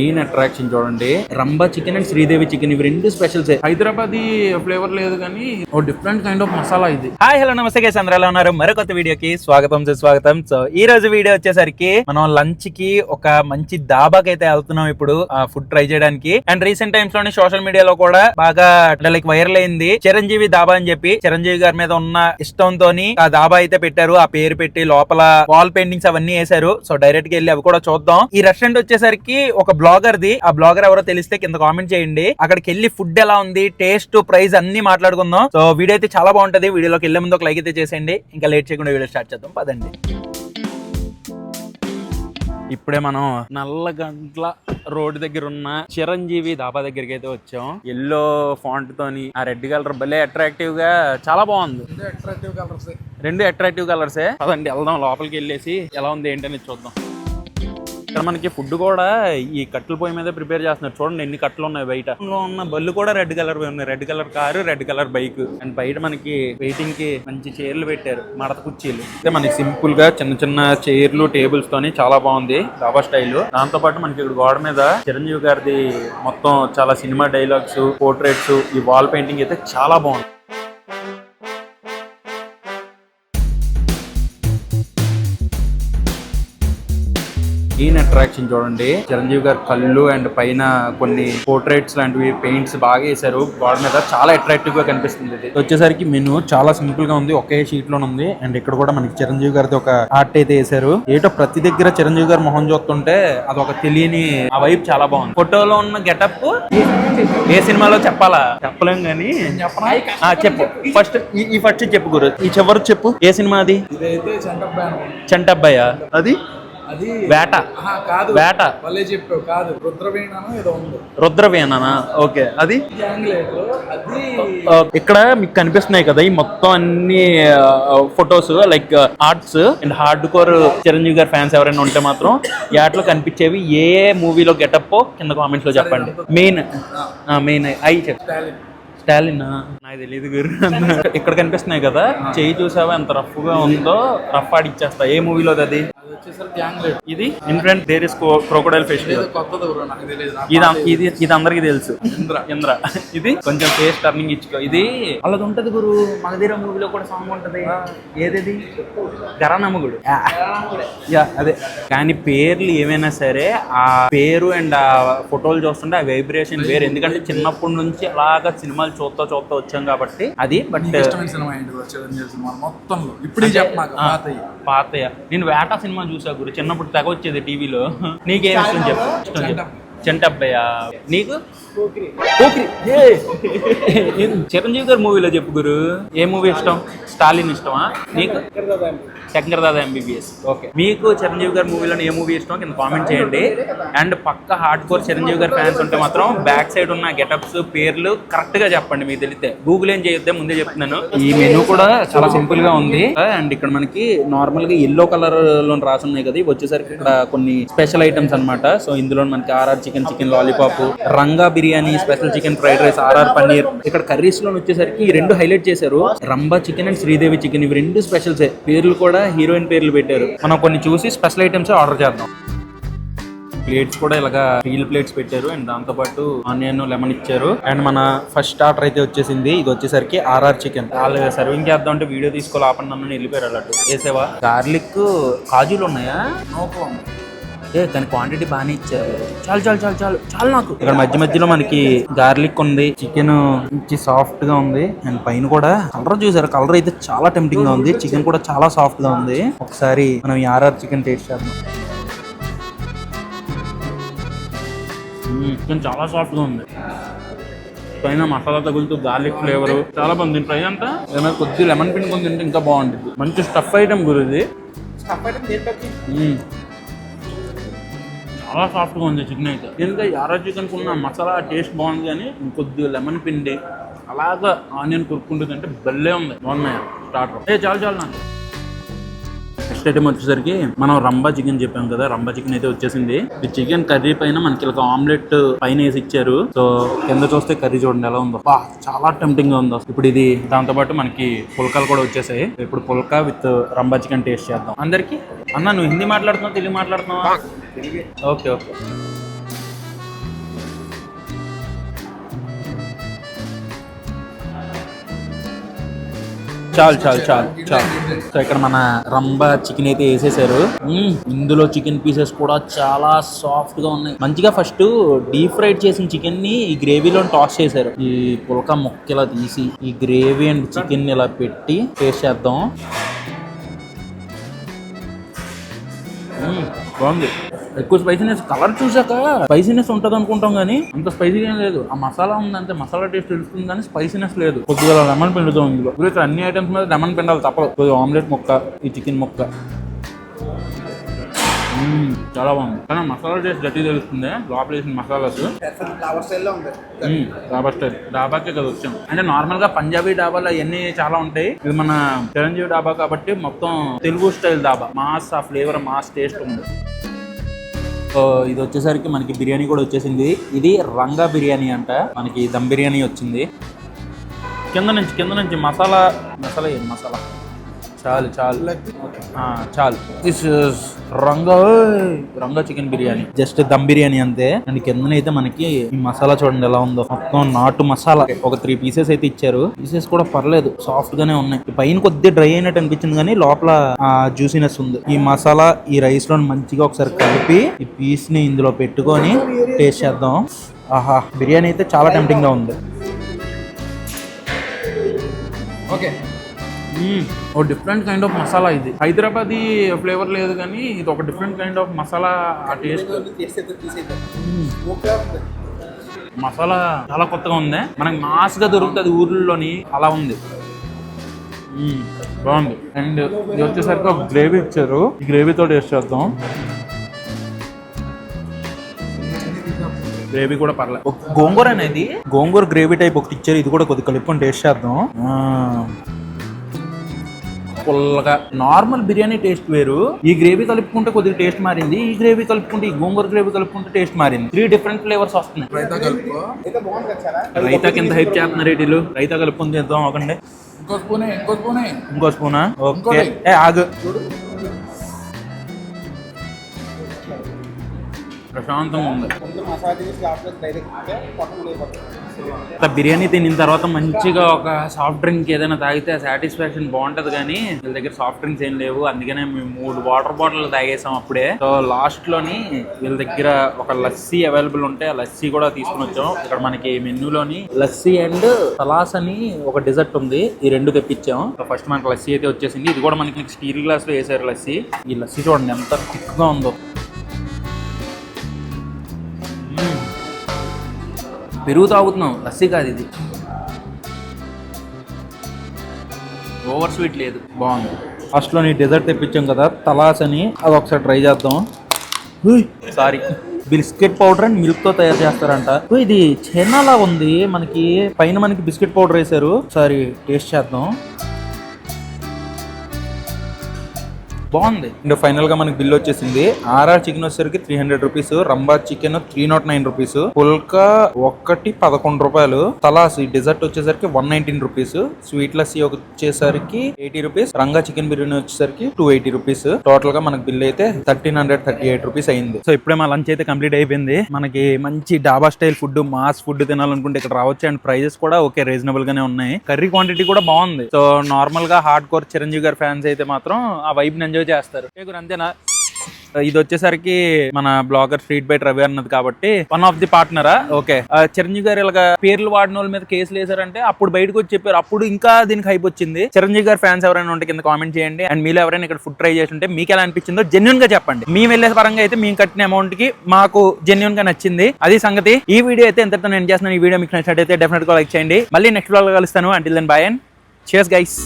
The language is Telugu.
మెయిన్ అట్రాక్షన్ చూడండి. Rambha chicken and Sridevi chicken ఇవి రెండు స్పెషల్స్ హైదరాబాద్ ఫ్లేవర్ లేదు కానీ ఓ డిఫరెంట్ కైండ్ ఆఫ్ మసాలా ఇది. హాయ్ హలో నమస్తే గైస్ అందరూ ఎలా ఉన్నారు? మరో కొత్త వీడియోకి స్వాగతం సుస్వాగతం. సో ఈ రోజు వీడియో వచ్చేసరికి మనం లంచ్కి ఒక మంచి దాబాకి అయితే వెళ్తున్నాం ఇప్పుడు ఫుడ్ ట్రై చేయడానికి. అండ్ రీసెంట్ టైమ్స్లోని సోషల్ మీడియాలో కూడా బాగా లైక్ వైరల్ అయింది. చిరంజీవి దాబా అని చెప్పి చిరంజీవి గారి మీద ఉన్న ఇష్టంతో ఆ దాబా అయితే పెట్టారు. ఆ పేరు పెట్టి లోపల వాల్ పెయింటింగ్స్ అవన్నీ వేశారు. సో డైరెక్ట్గా వెళ్ళి అవి కూడా చూద్దాం. ఈ రెస్టారెంట్ వచ్చేసరికి ఒక బ్లాగర్ ది ఆ బ్లాగర్ ఎవరో తెలిస్తే కింద కామెంట్ చేయండి. అక్కడికి వెళ్ళి ఫుడ్ ఎలా ఉంది టేస్ట్ ప్రైస్ అన్ని మాట్లాడుకుందాం. సో వీడియో అయితే చాలా బాగుంటది. వీడియోలోకి వెళ్ళే ముందు ఒక లైక్ అయితే చేసేయండి. ఇంకా లేట్ చేయకుండా వీడియో స్టార్ట్ చేద్దాం. పదండి. ఇప్పుడే మనం నల్లగంట్ల రోడ్ దగ్గర ఉన్న చిరంజీవి దాబా దగ్గరికి అయితే వచ్చాం. ఎల్లో ఫాంట్ తోని ఆ రెడ్ కలర్ భలే అట్రాక్టివ్గా చాలా బాగుంది. అట్రాక్టివ్ కలర్స్ రెండు అట్రాక్టివ్ కలర్సే పదండి వెళ్దాం లోపలికి వెళ్ళేసి ఎలా ఉంది ఏంటనేది చూద్దాం. ఇక్కడ మనకి ఫుడ్ కూడా ఈ కట్టెల పొయ్యి మీద ప్రిపేర్ చేస్తున్నారు. చూడండి ఎన్ని కట్టలు ఉన్నాయి బయట. ఉన్న బళ్ళు కూడా రెడ్ కలర్ ఉన్నాయి. Red colour car red colour bike. And బయట మనకి వెయిటింగ్కి మంచి చైర్లు పెట్టారు. మడత కుర్చీలు. అయితే మనకి సింపుల్గా చిన్న చిన్న చైర్లు టేబుల్స్ తోని చాలా బాగుంది. డాబా స్టైల్. దాంతో పాటు మనకి ఇక్కడ గోడ మీద చిరంజీవి గారిది మొత్తం చాలా సినిమా డైలాగ్స్ పోర్ట్రేట్స్ ఈ వాల్ పెయింటింగ్ అయితే చాలా బాగుంది. మెయిన్ అట్రాక్షన్ చూడండి. చిరంజీవి గారి కళ్ళు అండ్ పైన కొన్ని పోర్ట్రేట్స్ లాంటివి పెయింట్స్ బాగా వేశారు. గోడ మీద చాలా అట్రాక్టివ్గా కనిపిస్తుంది ఇది. వచ్చేసరికి మెను చాలా సింపుల్గా ఉంది. ఒకే షీట్లోనే ఉంది. అండ్ ఇక్కడ కూడా మనకి చిరంజీవి గారిది ఒక ఆర్ట్ అయితే వేశారు. ఏటో ప్రతి దగ్గర చిరంజీవి గారి మొహం చూస్తుంటే అదొక తెలియని ఆ వైపు చాలా బాగుంది. ఫోటోలో ఉన్న గెటప్ ఏ సినిమాలో చెప్పాలా? చెప్పలేం ఆ, చెప్పు. ఫస్ట్ ఈ ఫస్ట్ చెప్పు గురు. ఈ చివరి చెప్పు. ఏ సినిమా అది? అది అది? వేట. కాదు. వేట. వాళ్ళే చెప్పావు కాదు. రుద్రవీణను ఏదో ఉంది. రుద్రవేనా ఓకే. అది? ఇక్కడ మీకు కనిపిస్తున్నాయి కదా ఈ మొత్తం అన్ని photos like arts and hard core Chiranjeevi గారి ఫ్యాన్స్ ఎవరైనా ఉంటే మాత్రం యాట్లో కనిపించేవి ఏ మూవీలో గెటప్ కింద కామెంట్స్లో చెప్పండి. మెయిన్ మెయిన్ అయి స్టాలిన్. నాకు తెలియదు గురు. ఇక్కడ కనిపిస్తున్నాయి కదా చేయి చూసావా ఎంత రఫ్గా ఉందో? రఫ్ ఆడిచ్చేస్తా. ఏ మూవీలో అది? వచ్చేసరికి గ్యాంగ్లేటర్ ఇది in front there is crocodile festival కొత్తది నాకు తెలియదు ఇది ఇది ఇది అందరికి తెలుసు. ఇంద్ర. ఇంద్ర. ఇది కొంచెం ఫేస్ టర్నింగ్ ఇచ్చుకో. ఇది అలాది ఉంటది గురు. మగధీర మూవీలో కూడా సాంగ్ ఉంటది. ఏది గరానమ్మగుడు యా. అదే. కానీ పేర్లు ఏమైనా సరే ఆ పేరు అండ్ ఆ ఫోటోలు చూస్తుంటే ఆ వైబ్రేషన్ వేరు. ఎందుకంటే చిన్నప్పటి నుంచి అలాగా సినిమాలు చూస్తా చూస్తా వచ్చాం కాబట్టి అది బట్ ఇష్టమైన సినిమా మొత్తంలో. ఇప్పుడే పాతయ్య నేను వేట సినిమా చూసా గురు. చిన్నప్పుడు తెగ వచ్చేది టీవీలో. నీకేం ఇష్టం చెప్పు. ఇష్టం చెప్పు. చెంటబ్బయ్య. నీకు! చిరంజీవి గారి మూవీలో చెప్పు గురు. ఏ మూవీ ఇష్టం? స్టాలిన్ ఇష్టమా? నీకు? Shankar Dada MBBS okay. మీకు చిరంజీవి గారి మూవీలో ఏ మూవీ ఇష్టం? కింద కామెంట్ చేయండి. అండ్ పక్క హార్డ్ కోర్ చిరంజీవి గారి ఫ్యాన్స్ ఉంటే మాత్రం బ్యాక్ సైడ్ ఉన్న గెటప్స్ పేర్లు కరెక్ట్గా చెప్పండి మీకు తెలిస్తే. గూగుల్ ఏం చేయొద్దే ముందే చెప్తున్నాను. ఈ మెనూ కూడా చాలా సింపుల్గా ఉంది. అండ్ ఇక్కడ మనకి నార్మల్గా ఎల్లో కలర్లో రాసి ఉన్నాయి కదా ఇవి వచ్చేసరికి ఇక్కడ కొన్ని స్పెషల్ ఐటమ్స్ అన్నమాట. సో ఇందులో మనకి RR chicken chicken lollipop Ranga biryani special chicken fried rice RR paneer. ఇక్కడ కర్రీస్లో వచ్చేసరికి రెండు హైలైట్ చేశారు. Rambha chicken and Sridevi chicken ఇవి రెండు స్పెషల్స్. పేర్లు కూడా హీరోయిన్ పేర్లు పెట్టారు. మనం కొన్ని చూసి స్పెషల్ ఐటమ్స్ ఆర్డర్ చేద్దాం. ప్లేట్స్ కూడా ఇలాగా స్టీల్ ప్లేట్స్ పెట్టారు. అండ్ దాంతో పాటు ఆనియన్ లెమన్ ఇచ్చారు. అండ్ మన ఫస్ట్ ఆర్డర్ అయితే వచ్చేసింది. ఇది వచ్చేసరికి ఆర్ఆర్ చికెన్. వాళ్ళు సర్వింగ్ చేద్దాం అంటే వీడియో తీసుకోవాలి. ఆపండి నన్ను వెళ్ళిపోయారు అలాంటి వేసేవా గార్లిక్ కాజులు ఉన్నాయా? నోకో ఏ దాని క్వాంటిటీ బాగానే ఇచ్చారు. చాలు చాలు చాలు చాలు చాలు నాకు. ఇక్కడ మధ్య మధ్యలో మనకి గార్లిక్ ఉంది చికెన్ మంచి సాఫ్ట్గా ఉంది అండ్ పైన కూడా కలర్ చూసారు? కలర్ అయితే చాలా టెంప్టింగ్గా ఉంది చికెన్ కూడా చాలా సాఫ్ట్గా ఉంది. ఒకసారి మనం ఈ ఆర్ఆర్ చికెన్ టేస్ట్ చేద్దాం. చికెన్ చాలా సాఫ్ట్గా ఉంది. పైన మసాలా తగులుతూ గార్లిక్ ఫ్లేవర్ చాలా బాగుంది. దీని ఫ్రై అంతా ఏమైనా కొద్ది లెమన్ పిండుకొని తింటే ఇంకా బాగుంటుంది. మంచి స్టఫ్ ఐటమ్ గురు ఇది. మ్మ్. చాలా సాఫ్ట్గా ఉంది చికెన్ అయితే. దీనికి యారా చికెన్ ఉన్న మసాలా టేస్ట్ బాగుంది కానీ ఇంకొద్ది లెమన్ పిండి అలాగా ఆనియన్ కొరుక్కుంటూ అంటే భలే ఉంది. బాగున్నాయి? స్టార్టర్. ఏ చాలు చాలు నాకు. నెక్స్ట్ ఐటమ్ వచ్చేసరికి మనం రంబా చికెన్ చెప్పాం కదా. రంబా చికెన్ అయితే వచ్చేసింది. ఈ చికెన్ కర్రీ పైన మనకి ఒక ఆమ్లెట్ పైన వేసి ఇచ్చారు. సో కింద చూస్తే కర్రీ చూడండి ఎలా ఉందో. బా చాలా టెంప్టింగ్గా ఉందో. ఇప్పుడు ఇది దాంతో పాటు మనకి పుల్కాలు కూడా వచ్చేసాయి. ఇప్పుడు పుల్కా విత్ రంబా చికెన్ టేస్ట్ చేద్దాం. అందరికి? అన్న నువ్వు హిందీ మాట్లాడుతున్నావు తెలుగు మాట్లాడుతున్నావా? Okay okay. చాలు చాలు చాలు చాలు. సో ఇక్కడ మన రంబ చికెన్ అయితే వేసేసారు. ఇందులో చికెన్ పీసెస్ కూడా చాలా సాఫ్ట్గా ఉన్నాయి. మంచిగా ఫస్ట్ డీప్ ఫ్రైడ్ చేసిన చికెన్ని ఈ గ్రేవీలో టాస్ చేశారు. ఈ పులక ముక్క ఇలా తీసి ఈ గ్రేవీ అండ్ చికెన్ ఇలా పెట్టి టేస్ట్ చేద్దాం. బాగుంది. ఎక్కువ స్పైసీనెస్ కలర్ చూసాక స్పైసీనెస్ ఉంటుంది అనుకుంటాం కానీ అంత స్పైసీగా లేదు. ఆ మసాలా ఉందంటే మసాలా టేస్ట్ తెలుస్తుంది కానీ స్పైసీనెస్ లేదు. కొద్దిగా లెమన్ పిండుతాం ఇందులో. ఇక్కడ అన్ని ఐటమ్స్ మీద లెమన్ పిండాలి తప్పదు. కొద్దిగా ఆమ్లెట్ ముక్క ఈ చికెన్ ముక్క. చాలా బాగుంది. కానీ మసాలా టేస్ట్ గట్టి తెలుస్తుంది. లోపల వేసిన మసాలాస్. డాబా స్టైల్. డాబాకే కదా వచ్చాం. అంటే నార్మల్గా పంజాబీ డాబాలు అవన్నీ చాలా ఉంటాయి. ఇది మన చిరంజీవి డాబా కాబట్టి మొత్తం తెలుగు స్టైల్ డాబా. మాస్ ఆ ఫ్లేవర్ మాస్ టేస్ట్ ఉంది. ఇది వచ్చేసరికి మనకి బిర్యానీ కూడా వచ్చేసింది. ఇది రంగా బిర్యానీ అంట. మనకి దమ్ బిర్యానీ వచ్చింది. కింద నుంచి కింద నుంచి మసాలా మసాలా ఏం మసాలా? చాలు చాలు. చాలు. This Ranga Ranga chicken biryani. Just dum biryani అంతే. అండ్ కిందనైతే మనకి ఈ మసాలా చూడండి ఎలా ఉందో. మొత్తం నాటు మసాలా. ఒక త్రీ పీసెస్ అయితే ఇచ్చారు. పీసెస్ కూడా పర్లేదు. సాఫ్ట్ గానే ఉన్నాయి. పైన కొద్దిగా డ్రై అయినట్టు అనిపించింది కానీ లోపల ఆ జ్యూసీనెస్ ఉంది. ఈ మసాలా ఈ రైస్లో మంచిగా ఒకసారి కలిపి ఈ పీస్ని ఇందులో పెట్టుకొని టేస్ట్ చేద్దాం. ఆహా బిర్యానీ అయితే చాలా టెంప్టింగ్గా ఉంది. Okay hmm. ఓ డిఫరెంట్ కైండ్ ఆఫ్ మసాలా ఇది. హైదరాబాదీ ఫ్లేవర్ లేదు కానీ ఇది ఒక డిఫరెంట్ కైండ్ ఆఫ్ మసాలా ఆ టేస్ట్ మసాలా చాలా కొత్తగా ఉంది. మనకి మాస్గా దొరుకుతుంది ఊర్లలోని. అలా ఉంది. బాగుంది. అండ్ ఇది వచ్చేసరికి ఒక గ్రేవీ ఇచ్చారు. ఈ గ్రేవీతో టేస్ట్ చేద్దాం. గ్రేవీ కూడా పర్లేదు. ఒక గోంగూర అనేది గోంగూర గ్రేవీ టైప్ ఒకటి ఇచ్చారు. ఇది కూడా కొద్దిగా కలుపుకొని టేస్ట్ చేద్దాం. పుల్లగా. నార్మల్ బిర్యానీ టేస్ట్ వేరు. ఈ గ్రేవీ కలుపుకుంటే కొద్దిగా టేస్ట్ మారింది. ఈ గ్రేవీ కలుపుకుంటే ఈ గోంగూర గ్రేవీ కలుపుకుంటే టేస్ట్ మారింది. త్రీ డిఫరెంట్ ఫ్లేవర్స్ వస్తున్నాయి. రైతా కదా హైప్ చేస్తున్నారు వీటిలు రైతా కలుపుకొని చేద్దాం ఒకండి ఇంకో స్పూనే ఇంకో స్పూనే. ఇంకో స్పూనా? ఓకే. ఆగు. అయిపోతుంది ఇట్లా బిర్యానీ తినిన తర్వాత మంచిగా ఒక సాఫ్ట్ డ్రింక్ ఏదైనా తాగితే సాటిస్ఫాక్షన్ బాగుంటది కానీ వీళ్ళ దగ్గర సాఫ్ట్ డ్రింక్స్ ఏం లేవు. అందుకనే మేము మూడు వాటర్ బాటిల్ తాగేసాం అప్పుడే. సో లాస్ట్లోని వీళ్ళ దగ్గర ఒక లస్సీ అవైలబుల్ ఉంటే ఆ లస్సీ కూడా తీసుకుని వచ్చాం. ఇక్కడ మనకి మెనూలోని లస్సీ అండ్ సలాస్ అని ఒక డిజర్ట్ ఉంది. ఈ రెండు తెప్పించాం. ఫస్ట్ మనకి లస్సీ అయితే వచ్చేసింది. ఇది కూడా మనకి స్టీల్ గ్లాస్లో వేసారు లస్సీ. ఈ లస్సీ చూడండి ఎంత థిక్గా ఉందో. పెరుగు తాగుతున్నాం లస్సీ కాదు ఇది. ఓవర్ స్వీట్ లేదు. బాగుంది. ఫస్ట్లో నీ డెజర్ట్ తెప్పించాం కదా తలాస్ అని అది ఒకసారి ట్రై చేద్దాం. సారీ బిస్కెట్ పౌడర్ అండ్ మిల్క్తో తయారు చేస్తారంట. ఇది చైనాలా ఉంది. మనకి పైన మనకి బిస్కెట్ పౌడర్ వేశారు. ఒకసారి టేస్ట్ చేద్దాం. బాగుంది. అండ్ ఫైనల్గా మనకి బిల్ వచ్చేసింది. ఆర్ఆర్ చికెన్ వచ్చేసరికి three hundred rupees rumba chicken three naught nine rupees phulka ఒక్కటి పదకొండు రూపాయలు తలాస్ డెజర్ట్ వచ్చేసరికి one nineteen rupees sweet lassi వచ్చేసరికి eighty rupees Ranga chicken biryani వచ్చేసరికి టూ ఎయిటీ రూపీస్ టోటల్గా మనకి బిల్ అయితే thirteen hundred thirty eight rupees అయింది. సో ఇప్పుడే మా లంచ్ అయితే కంప్లీట్ అయిపోయింది. మనకి మంచి dhaba style food mass food తినాలనుకుంటే ఇక్కడ రావచ్చు. అండ్ ప్రైజెస్ కూడా ఓకే రీజనబుల్ గానే ఉన్నాయి. కర్రీ క్వాంటిటీ కూడా బాగుంది. సో నార్మల్గా హార్డ్ కోర్ చిరంజీవి గారి ఫ్యాన్స్ అయితే మాత్రం ఆ వైబ్ ఎంజాయ్ చేస్తారు. అంతేనా? Uh, ఇది వచ్చేసరికి మన బ్లాగర్ స్ట్రీట్ బైట్ రవి అన్నది కాబట్టి వన్ ఆఫ్ ది పార్ట్నరా ఓకే ఆ, uh, చిరంజీవి గారు ఇలాగా పేర్లు వాడిన వాళ్ళ మీద కేసులు వేసారంటే అప్పుడు బయటకు వచ్చి చెప్పారు. అప్పుడు ఇంకా దీనికి హైప్ వచ్చింది. చిరంజీవి గారి ఫ్యాన్స్ ఎవరైనా ఉంటే కింద కామెంట్ చేయండి. అండ్ మీరు ఎవరైనా ఇక్కడ ఫుడ్ ట్రై చేసి ఉంటే మీకు ఎలా అనిపించిందో జెన్యున్గా చెప్పండి. మేము వెళ్ళే పరంగా అయితే మేము కట్టిన అమౌంట్కి మాకు జెన్యున్గా నచ్చింది. అది సంగతి. ఈ వీడియో అయితే ఎంతతో నేను చేస్తున్నాను. ఈ వీడియో మీకు నచ్చినట్టయితే డెఫినెట్గా లైక్ చేయండి. మళ్ళీ నెక్స్ట్ బ్లాగ్ కలుస్తాను. అంటిల్ దెన్ బాయ్ అండ్ చేస్ గైస్